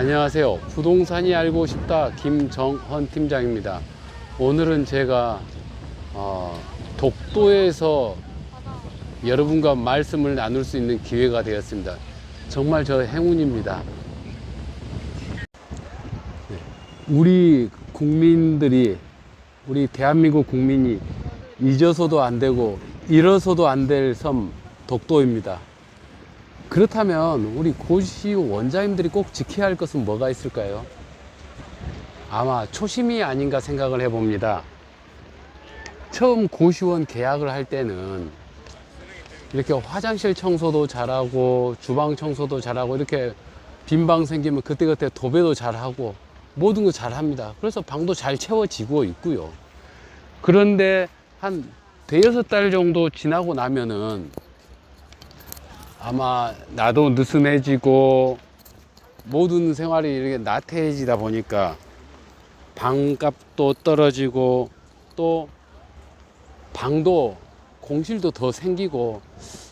안녕하세요. 부동산이 알고 싶다 김정헌 팀장입니다. 오늘은 제가 어, 독도에서 여러분과 말씀을 나눌 수 있는 기회가 되었습니다. 정말 저 행운입니다. 네. 우리 국민들이 우리 대한민국 국민이 잊어서도 안 되고 잃어서도 안 될 섬 독도입니다. 그렇다면 우리 고시 원장님들이 꼭 지켜야 할 것은 뭐가 있을까요? 아마 초심이 아닌가 생각을 해봅니다. 처음 고시원 계약을 할 때는 이렇게 화장실 청소도 잘하고 주방 청소도 잘하고 이렇게 빈방 생기면 그때그때 도배도 잘하고 모든 거 잘합니다. 그래서 방도 잘 채워지고 있고요. 그런데 한 대여섯 달 정도 지나고 나면은 아마 나도 느슨해지고 모든 생활이 이렇게 나태해지다 보니까 방값도 떨어지고 또 방도 공실도 더 생기고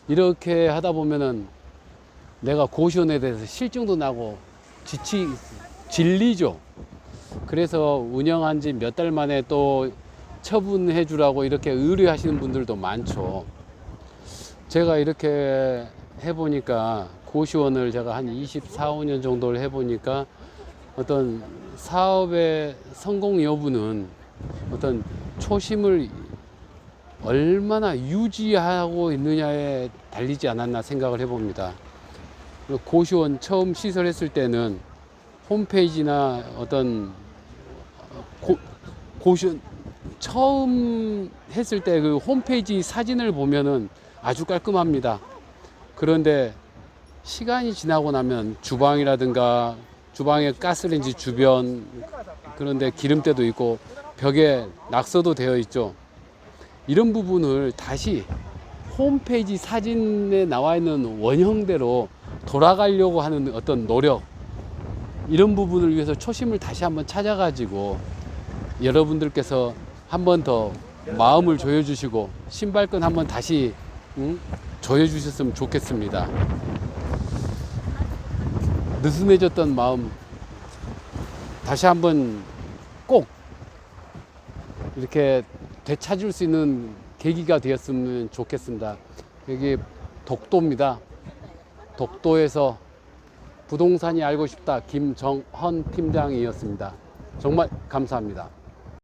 이렇게 하다 보면은 내가 고시원에 대해서 실증도 나고 지치 질리죠. 그래서 운영한 지 몇 달 만에 또 처분해 주라고 이렇게 의뢰하시는 분들도 많죠. 제가 이렇게 해보니까 고시원을 제가 한 24, 5년 정도를 해보니까 어떤 사업의 성공 여부는 어떤 초심을 얼마나 유지하고 있느냐에 달리지 않았나 생각을 해봅니다. 고시원 처음 시설했을 때는 홈페이지나 어떤 고, 고시원 처음 했을 때 그 홈페이지 사진을 보면은 아주 깔끔합니다. 그런데 시간이 지나고 나면 주방이라든가 주방에 가스레인지 주변 그런데 기름때도 있고 벽에 낙서도 되어 있죠. 이런 부분을 다시 홈페이지 사진에 나와 있는 원형대로 돌아가려고 하는 어떤 노력 이런 부분을 위해서 초심을 다시 한번 찾아가지고 여러분들께서 한번 더 마음을 조여주시고 신발끈 한번 다시 응? 조여주셨으면 좋겠습니다. 느슨해졌던 마음 다시 한번 꼭 이렇게 되찾을 수 있는 계기가 되었으면 좋겠습니다. 여기 독도입니다. 독도에서 부동산이 알고 싶다 김정헌 팀장이었습니다. 정말 감사합니다.